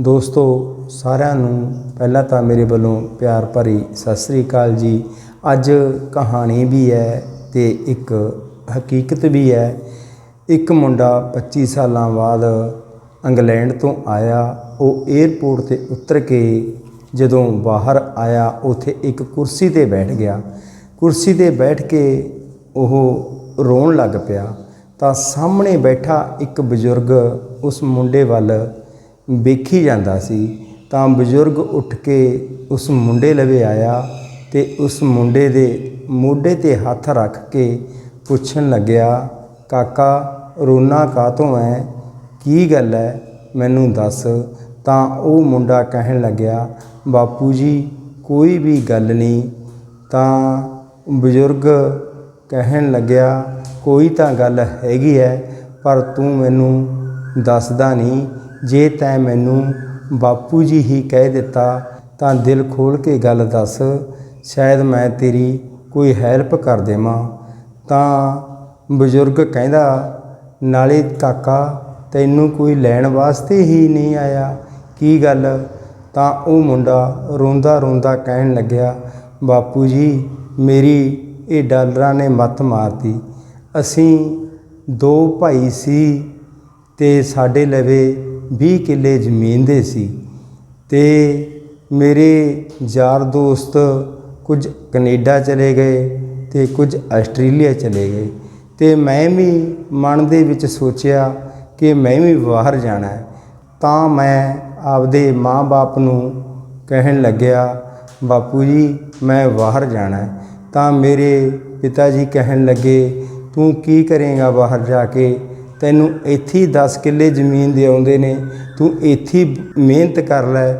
ਦੋਸਤੋ, ਸਾਰਿਆਂ ਨੂੰ ਪਹਿਲਾਂ ਤਾਂ ਮੇਰੇ ਵੱਲੋਂ ਪਿਆਰ ਭਰੀ ਸਤਿ ਸ੍ਰੀ ਅਕਾਲ ਜੀ। ਅੱਜ ਕਹਾਣੀ ਵੀ ਹੈ ਤੇ ਇੱਕ ਹਕੀਕਤ ਵੀ ਹੈ। ਇੱਕ ਮੁੰਡਾ 25 ਸਾਲਾਂ ਬਾਅਦ ਇੰਗਲੈਂਡ ਤੋਂ ਆਇਆ। ਉਹ 에ਅਰਪੋਰਟ ਤੇ ਉਤਰ ਕੇ ਜਦੋਂ ਬਾਹਰ ਆਇਆ, ਉੱਥੇ ਇੱਕ ਕੁਰਸੀ ਤੇ ਬੈਠ ਗਿਆ। ਕੁਰਸੀ ਤੇ ਬੈਠ ਕੇ ਉਹ ਰੋਣ ਲੱਗ ਪਿਆ। ਤਾਂ ਸਾਹਮਣੇ ਬੈਠਾ ਇੱਕ ਬਜ਼ੁਰਗ ਉਸ ਮੁੰਡੇ ਵੱਲ ਵੇਖੀ ਜਾਂਦਾ ਸੀ, ਤਾਂ ਬਜ਼ੁਰਗ ਉੱਠ ਕੇ ਉਸ ਮੁੰਡੇ ਲਵੇ ਆਇਆ ਤੇ ਉਸ ਮੁੰਡੇ ਦੇ ਮੋਢੇ ਤੇ ਹੱਥ ਰੱਖ ਕੇ ਪੁੱਛਣ ਲੱਗਿਆ, ਕਾਕਾ, ਰੋਣਾ ਕਾਤੋਂ ਹੈ ਕੀ ਗੱਲ ਹੈ ਮੈਨੂੰ ਦੱਸ। ਤਾਂ ਉਹ ਮੁੰਡਾ ਕਹਿਣ ਲੱਗਿਆ, ਬਾਪੂ ਜੀ, ਕੋਈ ਵੀ ਗੱਲ ਨਹੀਂ। ਤਾਂ ਬਜ਼ੁਰਗ ਕਹਿਣ ਲੱਗਿਆ, ਕੋਈ ਤਾਂ ਗੱਲ ਹੈਗੀ ਹੈ ਪਰ ਤੂੰ ਮੈਨੂੰ ਦੱਸਦਾ ਨਹੀਂ। ਜੇ ਤੈਂ ਮੈਨੂੰ ਬਾਪੂ ਜੀ ਹੀ ਕਹਿ ਦਿੱਤਾ ਤਾਂ ਦਿਲ ਖੋਲ ਕੇ ਗੱਲ ਦੱਸ, ਸ਼ਾਇਦ ਮੈਂ ਤੇਰੀ ਕੋਈ ਹੈਲਪ ਕਰ ਦੇਵਾਂ। ਤਾਂ ਬਜ਼ੁਰਗ ਕਹਿੰਦਾ, ਨਾਲੇ ਕਾਕਾ, ਤੈਨੂੰ ਕੋਈ ਲੈਣ ਵਾਸਤੇ ਹੀ ਨਹੀਂ ਆਇਆ। ਕੀ ਗੱਲ? ਤਾਂ ਉਹ ਮੁੰਡਾ ਰੋਂਦਾ ਰੋਂਦਾ ਕਹਿਣ ਲੱਗਿਆ, ਬਾਪੂ ਜੀ, ਮੇਰੀ ਇਹ ਡਾਲਰਾਂ ਨੇ ਮੱਤ ਮਾਰਤੀ। ਅਸੀਂ ਦੋ ਭਾਈ ਸੀ ਤੇ ਸਾਡੇ ਲਵੇ 20 ਕਿੱਲੇ ਜ਼ਮੀਨ ਦੇ ਸੀ ਤੇ ਮੇਰੇ ਯਾਰ ਦੋਸਤ ਕੁਝ ਕੈਨੇਡਾ ਚਲੇ ਗਏ ਤੇ ਕੁਝ ਆਸਟ੍ਰੇਲੀਆ ਚਲੇ ਗਏ ਤੇ ਮੈਂ ਵੀ ਮਨ ਦੇ ਵਿੱਚ ਸੋਚਿਆ ਕਿ ਮੈਂ ਵੀ ਬਾਹਰ ਜਾਣਾ ਹੈ। ਤਾਂ ਮੈਂ ਆਪਦੇ ਮਾਂ-ਬਾਪ ਨੂੰ ਕਹਿਣ ਲੱਗਿਆ, ਬਾਪੂ ਜੀ, ਮੈਂ ਬਾਹਰ ਜਾਣਾ ਹੈ। ਤਾਂ ਮੇਰੇ ਪਿਤਾ ਜੀ ਕਹਿਣ ਲੱਗੇ, ਤੂੰ ਕੀ ਕਰੇਗਾ ਬਾਹਰ ਜਾ ਕੇ? ਤੈਨੂੰ ਇੱਥੇ ਹੀ 10 ਕਿੱਲੇ ਜ਼ਮੀਨ ਦੇ ਆਉਂਦੇ ਨੇ, ਤੂੰ ਇੱਥੇ ਮਿਹਨਤ ਕਰ ਲੈ,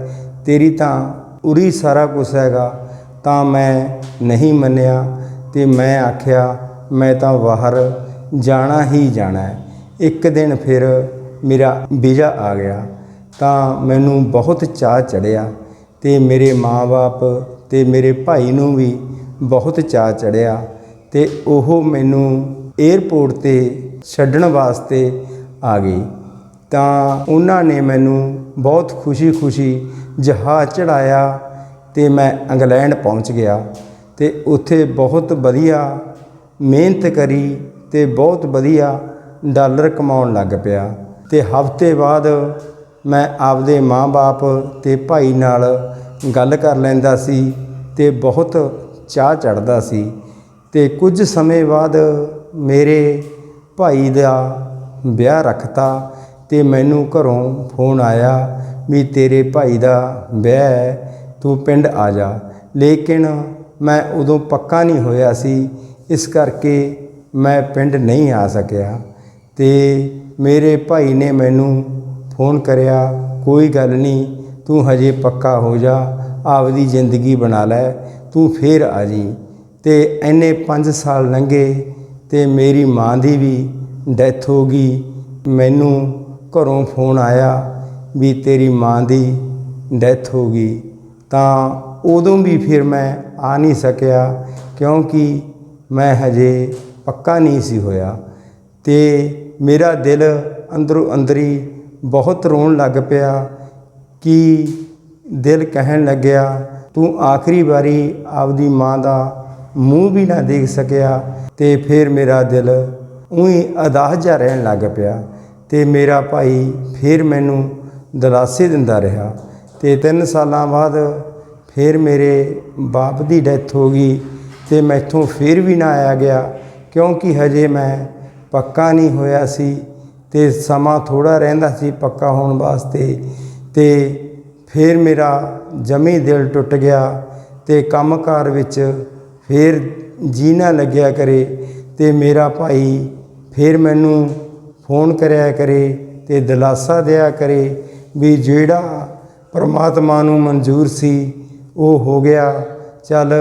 ਤੇਰੀ ਤਾਂ ਉਰੀ ਸਾਰਾ ਕੁਝ ਹੈਗਾ। ਤਾਂ ਮੈਂ ਨਹੀਂ ਮੰਨਿਆ ਤੇ ਮੈਂ ਆਖਿਆ, ਮੈਂ ਤਾਂ ਬਾਹਰ ਜਾਣਾ ਹੀ ਜਾਣਾ ਹੈ। ਇੱਕ ਦਿਨ ਫਿਰ ਮੇਰਾ ਵੀਜ਼ਾ ਆ ਗਿਆ। ਤਾਂ ਮੈਨੂੰ ਬਹੁਤ ਚਾਹ ਚੜਿਆ ਤੇ ਮੇਰੇ ਮਾਂ-ਬਾਪ ਤੇ ਮੇਰੇ ਭਾਈ ਨੂੰ ਵੀ ਬਹੁਤ ਚਾਹ ਚੜਿਆ ਤੇ ਉਹ ਮੈਨੂੰ 에ਅਰਪੋਰਟ ਤੇ ਛੱਡਣ ਵਾਸਤੇ ਆ ਗਈ। ਤਾਂ ਉਹਨਾਂ ਨੇ ਮੈਨੂੰ ਬਹੁਤ ਖੁਸ਼ੀ-ਖੁਸ਼ੀ ਜਹਾਜ਼ ਚੜਾਇਆ ਤੇ ਮੈਂ ਇੰਗਲੈਂਡ ਪਹੁੰਚ ਗਿਆ ਤੇ ਉੱਥੇ ਬਹੁਤ ਵਧੀਆ ਮਿਹਨਤ ਕਰੀ ਤੇ ਬਹੁਤ ਵਧੀਆ ਡਾਲਰ ਕਮਾਉਣ ਲੱਗ ਪਿਆ। ਤੇ ਹਫ਼ਤੇ ਬਾਅਦ ਮੈਂ ਆਪਦੇ ਮਾਂ-ਬਾਪ ਤੇ ਭਾਈ ਨਾਲ ਗੱਲ ਕਰ ਲੈਂਦਾ ਸੀ ਤੇ ਬਹੁਤ ਚਾਹ ਚੜਦਾ ਸੀ। ਤੇ ਕੁਝ ਸਮੇਂ ਬਾਅਦ ਮੇਰੇ ਭਾਈ ਦਾ ਵਿਆਹ ਰੱਖਤਾ ਤੇ ਮੈਨੂੰ ਘਰੋਂ ਫੋਨ ਆਇਆ ਵੀ ਤੇਰੇ ਭਾਈ ਦਾ ਵਿਆਹ ਹੈ, ਤੂੰ ਪਿੰਡ ਆ ਜਾ। ਲੇਕਿਨ ਮੈਂ ਉਦੋਂ ਪੱਕਾ ਨਹੀਂ ਹੋਇਆ ਸੀ, ਇਸ ਕਰਕੇ ਮੈਂ ਪਿੰਡ ਨਹੀਂ ਆ ਸਕਿਆ। ਤੇ ਮੇਰੇ ਭਾਈ ਨੇ ਮੈਨੂੰ ਫੋਨ ਕਰਿਆ, ਕੋਈ ਗੱਲ ਨਹੀਂ, ਤੂੰ ਹਜੇ ਪੱਕਾ ਹੋ ਜਾ, ਆਪਦੀ ਜ਼ਿੰਦਗੀ ਬਣਾ ਲੈ, ਤੂੰ ਫੇਰ ਆ ਜੀ। ਤੇ ਐਨੇ 5 ਸਾਲ ਲੰਘੇ ਤੇ ਮੇਰੀ ਮਾਂ ਦੀ ਵੀ ਡੈਥ ਹੋ ਗਈ। ਮੈਨੂੰ ਘਰੋਂ ਫੋਨ ਆਇਆ ਵੀ ਤੇਰੀ ਮਾਂ ਦੀ ਡੈਥ ਹੋ ਗਈ। ਤਾਂ ਉਦੋਂ ਵੀ ਫਿਰ ਮੈਂ ਆ ਨਹੀਂ ਸਕਿਆ ਕਿਉਂਕਿ ਮੈਂ ਹਜੇ ਪੱਕਾ ਨਹੀਂ ਸੀ ਹੋਇਆ ਤੇ ਮੇਰਾ ਦਿਲ ਅੰਦਰੋਂ ਅੰਦਰੀ ਬਹੁਤ ਰੋਣ ਲੱਗ ਪਿਆ ਕਿ ਦਿਲ ਕਹਿਣ ਲੱਗਿਆ, ਤੂੰ ਆਖਰੀ ਵਾਰੀ ਆਪਦੀ ਮਾਂ ਦਾ ਮੂੰਹ ਵੀ ਨਾ ਦੇਖ ਸਕਿਆ ਤੇ ਫਿਰ ਮੇਰਾ ਦਿਲ ਉਹੀ ਅਦਾਸ ਜਿਹਾ ਰਹਿਣ ਲੱਗ ਪਿਆ ਤੇ ਮੇਰਾ ਭਾਈ ਫਿਰ ਮੈਨੂੰ ਦਲਾਸੇ ਦਿੰਦਾ ਰਿਹਾ ਤੇ 3 ਸਾਲਾਂ ਬਾਅਦ ਫਿਰ ਮੇਰੇ ਬਾਪ ਦੀ ਡੈਥ ਹੋ ਗਈ ਤੇ ਮੈਥੋਂ ਫਿਰ ਵੀ ਨਾ ਆਇਆ ਗਿਆ ਕਿਉਂਕਿ ਹਜੇ ਮੈਂ ਪੱਕਾ ਨਹੀਂ ਹੋਇਆ ਸੀ ਤੇ ਸਮਾਂ ਥੋੜਾ ਰਹਿੰਦਾ ਸੀ ਪੱਕਾ ਹੋਣ ਵਾਸਤੇ ਤੇ ਫਿਰ ਮੇਰਾ ਜਮੀ ਦਿਲ ਟੁੱਟ ਗਿਆ ਤੇ ਕੰਮਕਾਰ ਵਿੱਚ ਫਿਰ ਜੀ ਨਾ ਲੱਗਿਆ ਕਰੇ ਤੇ ਮੇਰਾ ਭਾਈ ਫਿਰ ਮੈਨੂੰ ਫੋਨ ਕਰਿਆ ਕਰੇ ਤੇ ਦਿਲਾਸਾ ਦਿਆ ਕਰੇ ਵੀ ਜਿਹੜਾ ਪਰਮਾਤਮਾ ਨੂੰ ਮਨਜ਼ੂਰ ਸੀ, ਉਹ ਹੋ ਗਿਆ। ਚੱਲ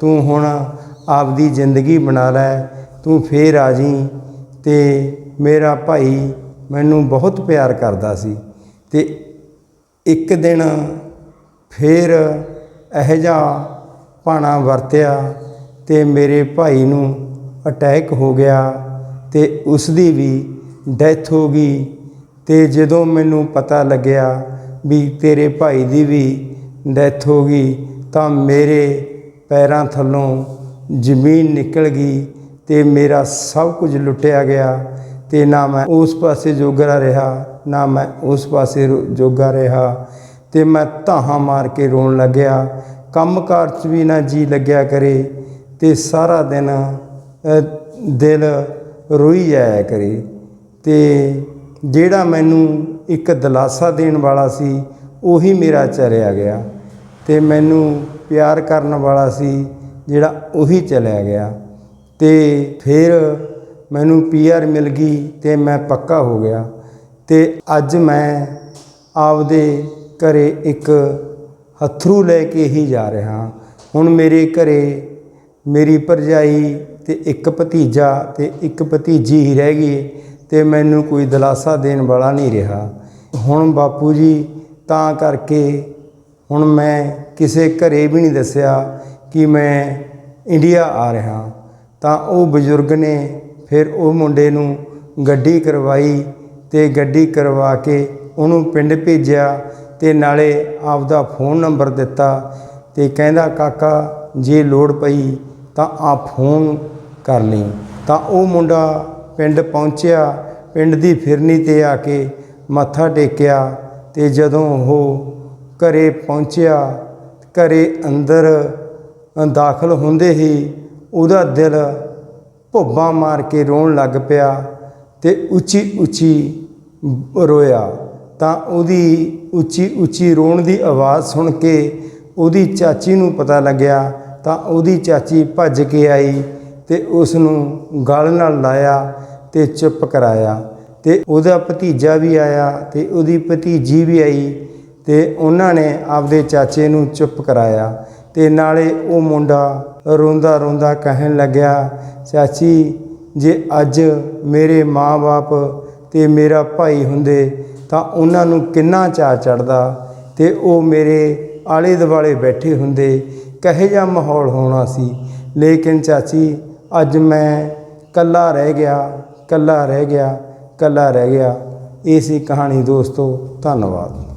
ਤੂੰ ਹੁਣ ਆਪਦੀ ਜ਼ਿੰਦਗੀ ਬਣਾ ਲੈ, ਤੂੰ ਫੇਰ ਆ ਜੀ। ਤੇ ਮੇਰਾ ਭਾਈ ਮੈਨੂੰ ਬਹੁਤ ਪਿਆਰ ਕਰਦਾ ਸੀ। ਤੇ ਇੱਕ ਦਿਨ ਫੇਰ ਇਹ ਜਿਹਾ ਭਾਣਾ ਵਰਤਿਆ ਤੇ ਮੇਰੇ ਭਾਈ ਨੂੰ ਅਟੈਕ ਹੋ ਗਿਆ ਤੇ ਉਸ ਦੀ ਵੀ ਡੈਥ ਹੋ ਗਈ। ਤੇ ਜਦੋਂ ਮੈਨੂੰ ਪਤਾ ਲੱਗਿਆ ਵੀ ਤੇਰੇ ਭਾਈ ਦੀ ਵੀ ਡੈਥ ਹੋ ਗਈ ਤਾਂ ਮੇਰੇ ਪੈਰਾਂ ਥੱਲੋਂ ਜ਼ਮੀਨ ਨਿਕਲ ਗਈ ਤੇ ਮੇਰਾ ਸਭ ਕੁਝ ਲੁੱਟਿਆ ਗਿਆ ਤੇ ਨਾ ਮੈਂ ਉਸ ਪਾਸੇ ਜੋਗਰਾ ਰਿਹਾ, ਨਾ ਮੈਂ ਉਸ ਪਾਸੇ ਰੋ- ਜੋਗਾ ਰਿਹਾ ਤੇ ਮੈਂ ਧਾਹਾਂ ਮਾਰ ਕੇ ਰੋਣ ਲੱਗਿਆ ਕੰਮਕਾਰ 'ਚ ਵੀ ਨਾ ਜੀ ਲੱਗਿਆ ਕਰੇ ਤੇ ਸਾਰਾ ਦਿਨ ਦਿਲ ਰੋਈ ਜਾਇਆ ਕਰੇ। ਤੇ ਜਿਹੜਾ ਮੈਨੂੰ ਇੱਕ ਦਿਲਾਸਾ ਦੇਣ ਵਾਲਾ ਸੀ, ਉਹੀ ਮੇਰਾ ਚਲਿਆ ਗਿਆ। ਤੇ ਮੈਨੂੰ ਪਿਆਰ ਕਰਨ ਵਾਲਾ ਸੀ, ਜਿਹੜਾ ਉਹੀ ਚਲਿਆ ਗਿਆ। ਤੇ ਫਿਰ ਮੈਨੂੰ ਪੀਆਰ ਮਿਲ ਗਈ ਤੇ ਮੈਂ ਪੱਕਾ ਹੋ ਗਿਆ। ਤੇ ਅੱਜ ਮੈਂ ਆਪਦੇ ਘਰੇ ਇੱਕ ਹੱਥਰੂ ਲੈ ਕੇ ਹੀ ਜਾ ਰਿਹਾ। ਹੁਣ ਮੇਰੇ ਘਰੇ ਮੇਰੀ ਭਰਜਾਈ ਤੇ ਇੱਕ ਭਤੀਜਾ ਤੇ ਇੱਕ ਭਤੀਜੀ ਹੀ ਰਹਿ ਗਈ ਤੇ ਮੈਨੂੰ ਕੋਈ ਦਿਲਾਸਾ ਦੇਣ ਵਾਲਾ ਨਹੀਂ ਰਿਹਾ। ਹੁਣ ਬਾਪੂ ਜੀ, ਤਾਂ ਕਰਕੇ ਹੁਣ ਮੈਂ ਕਿਸੇ ਘਰੇ ਵੀ ਨਹੀਂ ਦੱਸਿਆ ਕਿ ਮੈਂ ਇੰਡੀਆ ਆ ਰਿਹਾ। ਤਾਂ ਉਹ ਬਜ਼ੁਰਗ ਨੇ ਫਿਰ ਉਹ ਮੁੰਡੇ ਨੂੰ ਗੱਡੀ ਕਰਵਾਈ ਤੇ ਗੱਡੀ ਕਰਵਾ ਕੇ ਉਹਨੂੰ ਪਿੰਡ ਭੇਜਿਆ ਤੇ ਨਾਲੇ ਆਪਦਾ ਫੋਨ ਨੰਬਰ ਦਿੱਤਾ ਤੇ ਕਹਿੰਦਾ, ਕਾਕਾ, ਜੇ ਲੋੜ ਪਈ ਤਾਂ ਆ ਫੋਨ ਕਰ ਲਈ। ਤਾਂ ਉਹ ਮੁੰਡਾ ਪਿੰਡ ਪਹੁੰਚਿਆ, ਪਿੰਡ ਦੀ ਫਿਰਨੀ ਤੇ ਆ ਕੇ ਮੱਥਾ ਟੇਕਿਆ ਤੇ ਜਦੋਂ ਉਹ ਘਰੇ ਪਹੁੰਚਿਆ, ਘਰੇ ਅੰਦਰ ਦਾਖਲ ਹੁੰਦੇ ਹੀ ਉਹਦਾ ਦਿਲ ਭੁੱਬਾਂ ਮਾਰ ਕੇ ਰੋਣ ਲੱਗ ਪਿਆ ਤੇ ਉੱਚੀ ਉੱਚੀ ਰੋਇਆ। ਤਾਂ ਉਹਦੀ ਉੱਚੀ ਉੱਚੀ ਰੋਣ ਦੀ ਆਵਾਜ਼ ਸੁਣ ਕੇ ਉਹਦੀ ਚਾਚੀ ਨੂੰ ਪਤਾ ਲੱਗਿਆ, ਤਾਂ ਉਹਦੀ ਚਾਚੀ ਭੱਜ ਕੇ ਆਈ ਤੇ ਉਸ ਨੂੰ ਗਲ ਨਾਲ ਲਾਇਆ ਤੇ ਚੁੱਪ ਕਰਾਇਆ ਤੇ ਉਹਦਾ ਭਤੀਜਾ ਵੀ ਆਇਆ ਤੇ ਉਹਦੀ ਭਤੀਜੀ ਵੀ ਆਈ ਤੇ ਉਹਨਾਂ ਨੇ ਆਪਦੇ ਚਾਚੇ ਨੂੰ ਚੁੱਪ ਕਰਾਇਆ ਤੇ ਨਾਲੇ ਉਹ ਮੁੰਡਾ ਰੋਂਦਾ ਰੋਂਦਾ ਕਹਿਣ ਲੱਗਿਆ, ਚਾਚੀ, ਜੇ ਅੱਜ ਮੇਰੇ ਮਾਂ-ਬਾਪ ਤੇ ਮੇਰਾ ਭਾਈ ਹੁੰਦੇ ਤਾਂ ਉਹਨਾਂ ਨੂੰ ਕਿੰਨਾ ਚਾਅ ਚੜਦਾ ਤੇ ਉਹ ਮੇਰੇ ਆਲੇ ਦੁਆਲੇ ਬੈਠੇ ਹੁੰਦੇ ਕਹੇ ਜਿਹਾ ਮਾਹੌਲ ਹੋਣਾ ਸੀ। ਲੇਕਿਨ ਚਾਚੀ, ਅੱਜ ਮੈਂ ਕੱਲਾ ਰਹਿ ਗਿਆ ਕੱਲਾ ਰਹਿ ਗਿਆ ਕੱਲਾ ਰਹਿ ਗਿਆ। ਇਹ ਸੀ ਕਹਾਣੀ ਦੋਸਤੋ, ਧੰਨਵਾਦ।